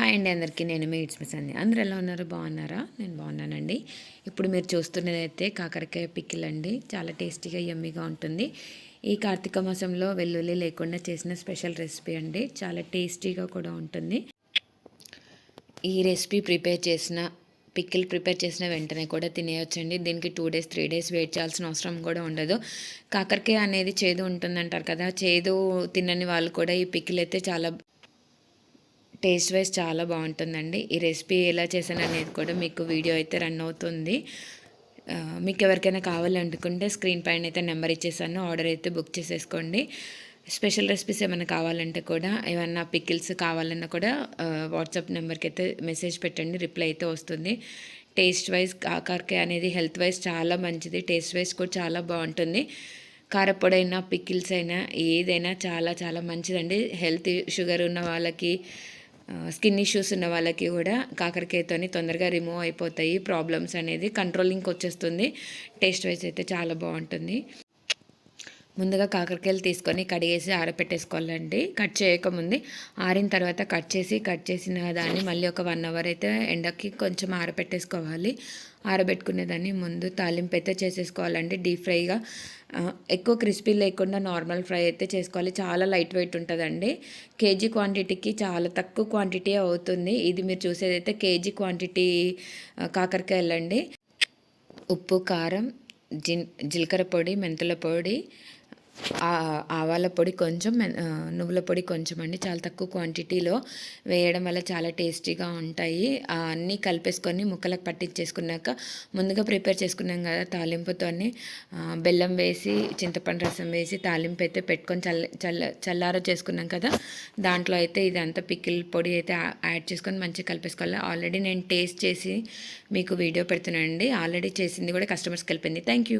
Hi అండి అందరికీ నేను మీ ఇట్స్ మిస్ అండి అందరూ ఎలా ఉన్నారు? బాగున్నారా? నేను బాగున్నానండి. ఇప్పుడు మీరు చూస్తున్నదైతే కాకరకాయ పిక్కిల్ అండి. చాలా టేస్టీగా యమ్మీగా ఉంటుంది. ఈ కార్తీక మాసంలో వెల్లుల్లి లేకుండా చేసిన స్పెషల్ రెసిపీ అండి. చాలా టేస్టీగా కూడా ఉంటుంది. ఈ రెసిపీ ప్రిపేర్ చేసిన పిక్కిల్ ప్రిపేర్ చేసిన వెంటనే కూడా తినేయొచ్చండి. దీనికి two days three days wait చేయాల్సిన అవసరం కూడా ఉండదు. కాకరకాయ అనేది చేదు ఉంటుందంటారు కదా చేదు తినని వాళ్ళు కూడా ఈ పిక్కిల్ అయితే చాలా టేస్ట్ వైజ్ చాలా బాగుంటుందండి. ఈ రెసిపీ ఎలా చేశాను అనేది కూడా మీకు వీడియో అయితే రన్ అవుతుంది. మీకు ఎవరికైనా కావాలనుకుంటే స్క్రీన్ పైన అయితే నెంబర్ ఇచ్చేసాను. ఆర్డర్ అయితే బుక్ చేసేసుకోండి. స్పెషల్ రెసిపీస్ ఏమైనా కావాలంటే కూడా ఏమన్నా పికిల్స్ కావాలన్నా కూడా వాట్సాప్ నెంబర్కి అయితే మెసేజ్ పెట్టండి. రిప్లై అయితే వస్తుంది. టేస్ట్ వైజ్ కాకరకాయ అనేది హెల్త్ వైజ్ చాలా మంచిది. టేస్ట్ వైజ్ కూడా చాలా బాగుంటుంది. కారపొడైనా పికిల్స్ అయినా ఏదైనా చాలా చాలా మంచిదండి. హెల్త్ షుగర్ ఉన్న వాళ్ళకి స్కిన్ ఇష్యూస్ ఉన్న వాళ్ళకి కూడా కాకరకాయతోని తొందరగా రిమూవ్ అయిపోతాయి. ప్రాబ్లమ్స్ అనేది కంట్రోలింగ్కి వచ్చేస్తుంది టేస్ట్ వైజ్ అయితే చాలా బాగుంటుంది. ముందుగా కాకరకాయలు తీసుకొని కడిగేసి ఆరబెట్టేసుకోవాలండి కట్ చేయకముందు ఆరిన తర్వాత కట్ చేసి కట్ చేసిన దాన్ని మళ్ళీ ఒక వన్ అవర్ అయితే ఎండకి కొంచెం ఆరబెట్టేసుకోవాలి ఆరబెట్టుకునేదాన్ని ముందు తాలింపు అయితే చేసేసుకోవాలండి. డీప్ ఫ్రైగా ఎక్కువ క్రిస్పీ లేకుండా నార్మల్ ఫ్రై అయితే చేసుకోవాలి. చాలా లైట్ వెయిట్ ఉంటుందండి. కేజీ క్వాంటిటీకి చాలా తక్కువ క్వాంటిటీ అవుతుంది. ఇది మీరు చూసేదైతే కేజీ క్వాంటిటీ కాకరకాయలండి. ఉప్పు కారం జిన్ జీలకర్ర పొడి మెంతుల పొడి ఆవాల పొడి కొంచెం నువ్వుల పొడి కొంచెం అండి చాలా తక్కువ క్వాంటిటీలో వేయడం వల్ల చాలా టేస్టీగా ఉంటాయి. అన్నీ కలిపేసుకొని ముక్కలకు పట్టించేసుకున్నాక ముందుగా ప్రిపేర్ చేసుకున్నాం కదా తాలింపుతోని బెల్లం వేసి చింతపండు రసం వేసి తాలింపు అయితే పెట్టుకొని చల్ల చల్ల చల్లార చేసుకున్నాం కదా దాంట్లో అయితే ఇదంతా పికిల్ పొడి అయితే యాడ్ చేసుకొని మంచిగా కలిపేసుకోవాలి. ఆల్రెడీ నేను టేస్ట్ చేసి మీకు వీడియో పెడుతున్నానండి. ఆల్రెడీ చేసింది కూడా కస్టమర్స్కి వెళ్ళిపోయింది థ్యాంక్ యూ